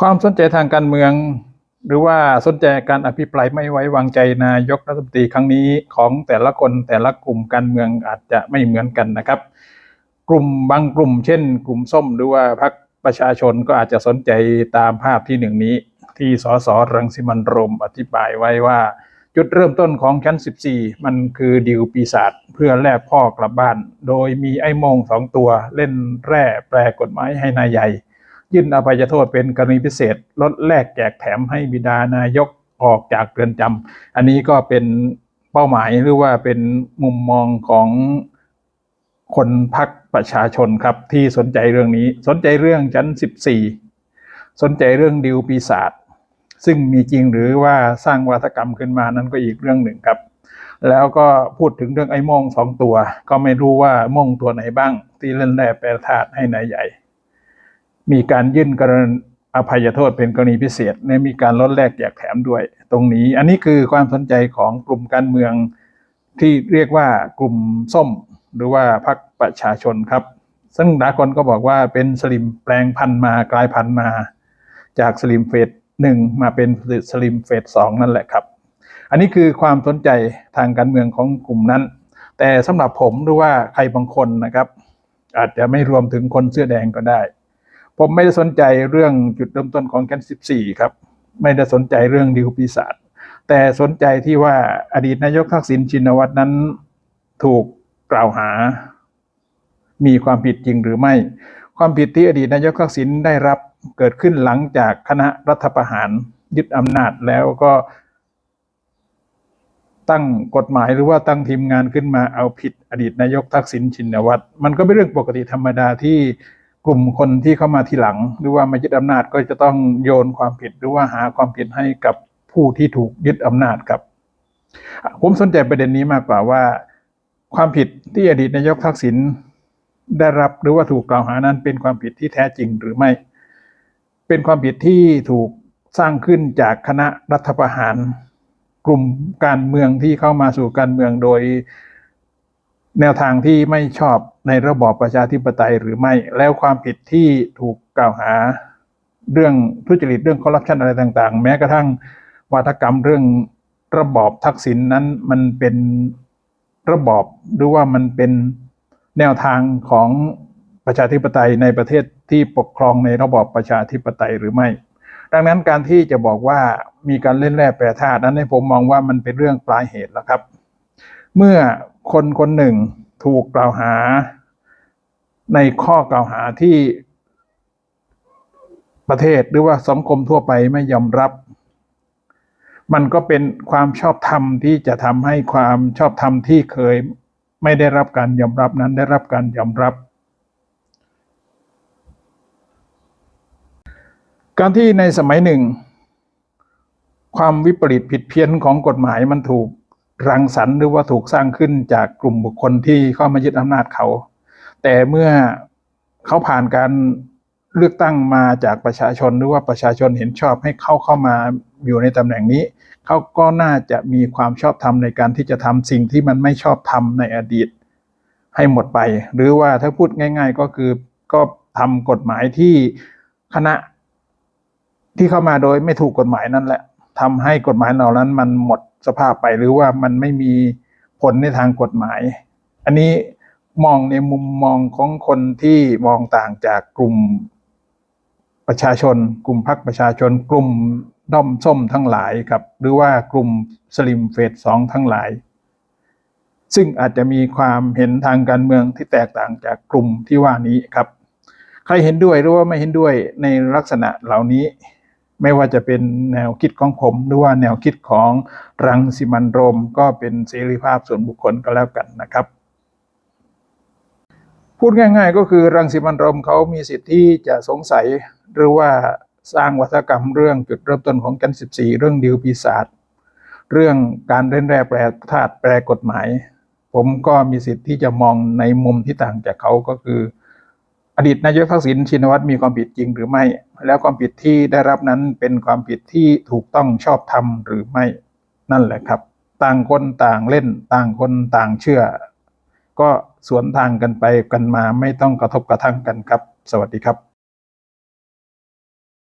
ความสนใจทางการเมือง หรือว่าสนใจการอภิปรายไม่ไว้วางใจนายกรัฐมนตรีครั้งนี้ของแต่ละคนแต่ละกลุ่มการเมืองอาจจะไม่เหมือนกันนะครับ กลุ่มบางกลุ่ม เช่น กลุ่มส้มหรือว่าพรรคประชาชนก็อาจจะสนใจตามภาพที่หนึ่งนี้ ที่สสรังสิมันโรมอธิบายไว้ว่า จุดเริ่มต้นของชั้น 14 มันคือดิวปีศาจเพื่อแลกพ่อกลับบ้าน โดยมีไอ้มงสองตัวเล่นแร่แปลกฎหมายให้นายใหญ่ ยื่นอภัยโทษเป็นกรณีพิเศษลดแลกแจกแถมให้บิดานายกออกจากเรือนจำอันนี้ก็เป็นเป้าหมายหรือว่าเป็นมุมมองของคนพักประชาชนครับที่สนใจเรื่องนี้ สนใจเรื่องชั้น 14 สนใจเรื่องดิวปีศาจซึ่งมีจริงหรือว่าสร้างวัฒกรรมขึ้นมานั้นก็อีกเรื่องหนึ่งครับ แล้วก็พูดถึงเรื่องไอ้โมงสองตัว ก็ไม่รู้ว่าโมงตัวไหนบ้าง ที่เล่นแร่แปรธาตุให้นายใหญ่ มีการยื่นกรณีอภัยโทษเป็นกรณีพิเศษและมีการลดแลกแจกแถมด้วย ตรงนี้อันนี้คือความสนใจของกลุ่มการเมืองที่เรียกว่ากลุ่มส้ม หรือว่าพรรคประชาชนครับ ซึ่งหลายคนก็บอกว่าเป็นสลิมแปลงพันธุ์มากลายพันธุ์มา จากสลิมเฟสหนึ่งมาเป็นสลิมเฟสสองนั่นแหละครับ อันนี้คือความสนใจทางการเมืองของกลุ่มนั้น แต่สำหรับผมหรือว่าใครบางคนนะครับ อาจจะไม่รวมถึงคนเสื้อแดงก็ได้ ผมไม่ได้สนใจเรื่องจุดเริ่มต้นของแกน14 ครับ ไม่ได้สนใจเรื่องดิวปีศาจแต่สนใจที่ว่าอดีตนายกทักษิณชินวัตรนั้นถูกกล่าวหา มีความผิดจริงหรือไม่ ความผิดที่อดีตนายกทักษิณได้รับเกิดขึ้นหลังจากคณะรัฐประหารยึดอำนาจแล้วก็ตั้งกฎหมายหรือว่าตั้งทีมงานขึ้นมาเอาผิดอดีตนายกทักษิณชินวัตรมันก็เป็นเรื่องปกติธรรมดาที่ กลุ่มคนที่เข้ามาทีหลัง หรือว่ามายึดอำนาจก็จะต้องโยนความผิดหรือว่าหาความผิดให้กับผู้ที่ถูกยึดอำนาจครับ ผมสนใจประเด็นนี้มากกว่าว่า ความผิดที่อดีตนายกทักษิณได้รับหรือว่าถูกกล่าวหานั้นเป็นความผิดที่แท้จริงหรือไม่ เป็นความผิดที่ถูกสร้างขึ้นจากคณะรัฐประหาร กลุ่มการเมืองที่เข้ามาสู่การเมืองโดย แนวทางที่ไม่ชอบในระบอบประชาธิปไตยหรือไม่ แล้วความผิดที่ถูกกล่าวหาเรื่องทุจริตเรื่องคอร์รัปชันอะไรต่าง ๆ แม้กระทั่งวาทกรรมเรื่องระบอบทักษิณนนั้นมันเป็นระบอบหรือว่ามันเป็นแนวทางของประชาธิปไตยในประเทศที่ปกครองในระบอบประชาธิปไตยหรือไม่ ดังนั้นการที่จะบอกว่ามีการเล่นแร่แปรธาตุนั้นให้ผมมองว่ามันเป็นเรื่องปลายเหตุแล้วครับ เมื่อ คนคนหนึ่งถูกกล่าวหา ในข้อกล่าวหาที่ประเทศหรือว่าสังคมทั่วไปไม่ยอมรับ มันก็เป็นความชอบธรรมที่จะทำให้ความชอบธรรมที่เคยไม่ได้รับการยอมรับนั้นได้รับการยอมรับ การที่ในสมัยหนึ่ง ความวิปริตผิดเพี้ยนของกฎหมายมันถูก รังสรรค์หรือว่าถูกสร้างขึ้นจากกลุ่มบุคคลที่เข้ามายึดอำนาจเขา แต่เมื่อเขาผ่านการเลือกตั้งมาจากประชาชนหรือว่าประชาชนเห็นชอบให้เข้าเข้ามาอยู่ในตำแหน่งนี้ เขาก็น่าจะมีความชอบธรรมในการที่จะทำสิ่งที่มันไม่ชอบทำในอดีต ให้หมดไป หรือว่าถ้าพูดง่าย ๆ ก็คือก็ทำกฎหมายที่คณะที่เข้ามาโดยไม่ถูกกฎหมายนั่นแหละ ทำให้กฎหมายเหล่านั้นมันหมดสภาพไปหรือว่ามันไม่มีผลในทางกฎหมาย อันนี้มองในมุมมองของคนที่มองต่างจากกลุ่มประชาชน กลุ่มพรรคประชาชน กลุ่มด้อมส้มทั้งหลายครับ หรือว่ากลุ่มสลิมเฟสสองทั้งหลาย ซึ่งอาจจะมีความเห็นทางการเมืองที่แตกต่างจากกลุ่มที่ว่านี้ครับ ใครเห็นด้วยหรือว่าไม่เห็นด้วยในลักษณะเหล่านี้ ไม่ว่าจะเป็นแนวคิดของผม หรือว่าแนวคิดของรังสิมันโรม ก็เป็นเสรีภาพส่วนบุคคลก็แล้วกันนะครับ พูดง่าย ๆ ก็คือรังสิมันโรมเขามีสิทธิ์ที่จะสงสัยหรือว่าสร้างวัฒกรรมเรื่องจุดเริ่มต้นของกัน 14 เรื่องดิวปีศาจเรื่องการเล่นแร่แปรธาตุแปรกฎหมาย ผมก็มีสิทธิ์ที่จะมองในมุมที่ต่างจากเขาก็คือ อดีตนายกทักษิณชินวัตรมีความผิดจริงหรือไม่ แล้วความผิดที่ได้รับนั้นเป็นความผิดที่ถูกต้องชอบธรรมหรือไม่นั่นแหละครับ ต่างคนต่างเล่นต่างคนต่างเชื่อ ก็สวนทางกันไปกันมาไม่ต้องกระทบกระทั่งกันครับ สวัสดีครับ